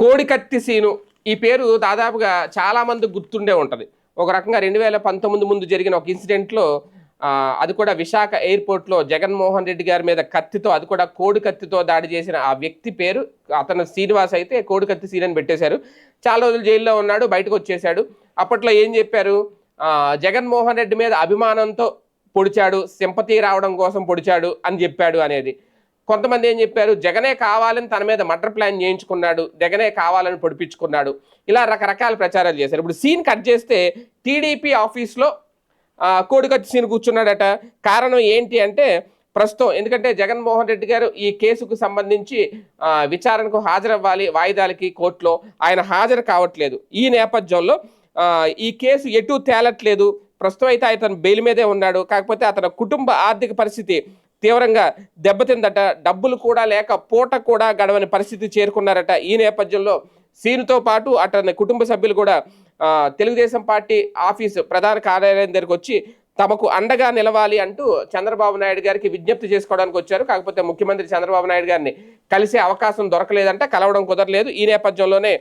కోడికత్తి scene. ఈ పేరు దాదాపుగా చాలామంది గుర్తుండే ఉంటుంది. ఒక రకంగా రెండు వేల పంతొమ్మిది ముందు జరిగిన ఒక ఇన్సిడెంట్లో అది కూడా విశాఖ ఎయిర్పోర్ట్లో జగన్మోహన్ రెడ్డి గారి మీద కత్తితో అది కూడా కోడి కత్తితో దాడి చేసిన ఆ వ్యక్తి పేరు. అతను శ్రీనివాస్ అయితే కోడి కత్తి సీన్ అని పెట్టేశారు. చాలా రోజులు జైల్లో ఉన్నాడు బయటకు వచ్చేశాడు. అప్పట్లో ఏం చెప్పారు? జగన్మోహన్ రెడ్డి మీద అభిమానంతో పొడిచాడు సింపతి రావడం కోసం పొడిచాడు అని చెప్పాడు అనేది. కొంతమంది ఏం చెప్పారు? జగనే కావాలని తన మీద మర్డర్ ప్లాన్ చేయించుకున్నాడు. జగనే కావాలని పొడిపించుకున్నాడు. ఇలా రకరకాల ప్రచారాలు చేశారు. ఇప్పుడు సీన్ కట్ చేస్తే టీడీపీ ఆఫీస్లో ఆ, కోడికత్తి సీన్ కూర్చున్నాడట. కారణం ఏంటి అంటే ప్రస్తుతం ఎందుకంటే జగన్మోహన్ రెడ్డి గారు ఈ కేసుకు సంబంధించి విచారణకు హాజరవ్వాలి వాయిదాలకి కోర్టులో. ఆయన హాజరు కావట్లేదు. ఈ నేపథ్యంలో ఈ కేసు ఎటు తేలట్లేదు. ప్రస్తుతం అయితే అతను బెయిల్ మీదే ఉన్నాడు. కాకపోతే అతని కుటుంబ ఆర్థిక పరిస్థితి తీవ్రంగా దెబ్బతిందట. డబ్బులు కూడా లేక పూట కూడా గడవని పరిస్థితి చేరుకున్నారట. ఈ నేపథ్యంలో సీనుతో పాటు అతని కుటుంబ సభ్యులు కూడా తెలుగుదేశం పార్టీ ఆఫీసు ప్రధాన కార్యాలయం దగ్గరకు వచ్చి తమకు అండగా నిలవాలి అంటూ చంద్రబాబు నాయుడు గారికి విజ్ఞప్తి చేసుకోవడానికి వచ్చారు. కాకపోతే ముఖ్యమంత్రి చంద్రబాబు నాయుడు గారిని కలిసే అవకాశం దొరకలేదంట కలవడం కుదరలేదు. ఈ నేపథ్యంలోనే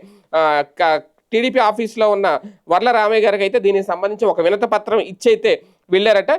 క- టీడీపీ ఆఫీస్లో ఉన్న వర్ల రామయ్య గారికి అయితే దీనికి సంబంధించి ఒక వినత పత్రం ఇచ్చైతే వెళ్ళారట.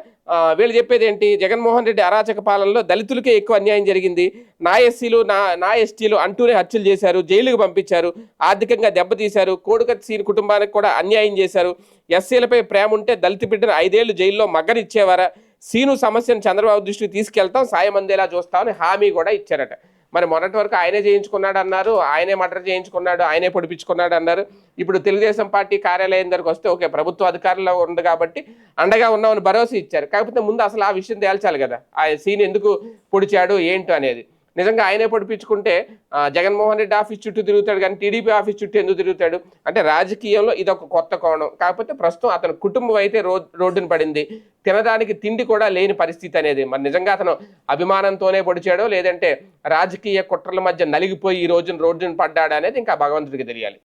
వీళ్ళు చెప్పేది ఏంటి? జగన్మోహన్ రెడ్డి అరాచక పాలనలో దళితులకే ఎక్కువ అన్యాయం జరిగింది. నా ఎస్సీలు నా నా ఎస్టీలు అంటూనే హత్యలు చేశారు జైలుకు పంపించారు ఆర్థికంగా దెబ్బతీశారు కోడుకత్ సీన్ కుటుంబానికి కూడా అన్యాయం చేశారు. ఎస్సీలపై ప్రేమ ఉంటే దళిత బిడ్డను ఐదేళ్ళు జైల్లో మగ్గనిచ్చేవారా? సీను సమస్యను చంద్రబాబు దృష్టికి తీసుకెళ్తాం సాయం అందేలా చూస్తామని హామీ కూడా ఇచ్చారట. మరి మొన్నటి వరకు ఆయనే చేయించుకున్నాడు అన్నారు ఆయనే మర్డర్ చేయించుకున్నాడు ఆయనే పొడిపించుకున్నాడు అన్నారు ఇప్పుడు తెలుగుదేశం పార్టీ కార్యాలయం దగ్గరకు వస్తే ఓకే ప్రభుత్వ అధికారంలో ఉంది కాబట్టి అండగా ఉన్నామని భరోసా ఇచ్చారు. కాకపోతే ముందు అసలు ఆ విషయం తేల్చాలి కదా. ఆ సీన్ ఎందుకు పొడిచాడు ఏంటో అనేది నిజంగా ఆయనే పొడిపించుకుంటే ఆ, జగన్మోహన్ రెడ్డి ఆఫీస్ చుట్టూ తిరుగుతాడు కానీ టీడీపీ ఆఫీస్ చుట్టూ ఎందుకు తిరుగుతాడు? అంటే రాజకీయంలో ఇది ఒక కొత్త కోణం. కాకపోతే ప్రస్తుతం అతని కుటుంబం అయితే రో రోడ్డున పడింది. తినడానికి తిండి కూడా లేని పరిస్థితి అనేది. మరి నిజంగా అతను అభిమానంతోనే పొడిచాడో లేదంటే రాజకీయ కుట్రల మధ్య నలిగిపోయి ఈ రోజున రోడ్డును పడ్డాడు అనేది ఇంకా భగవంతుడికి తెలియాలి.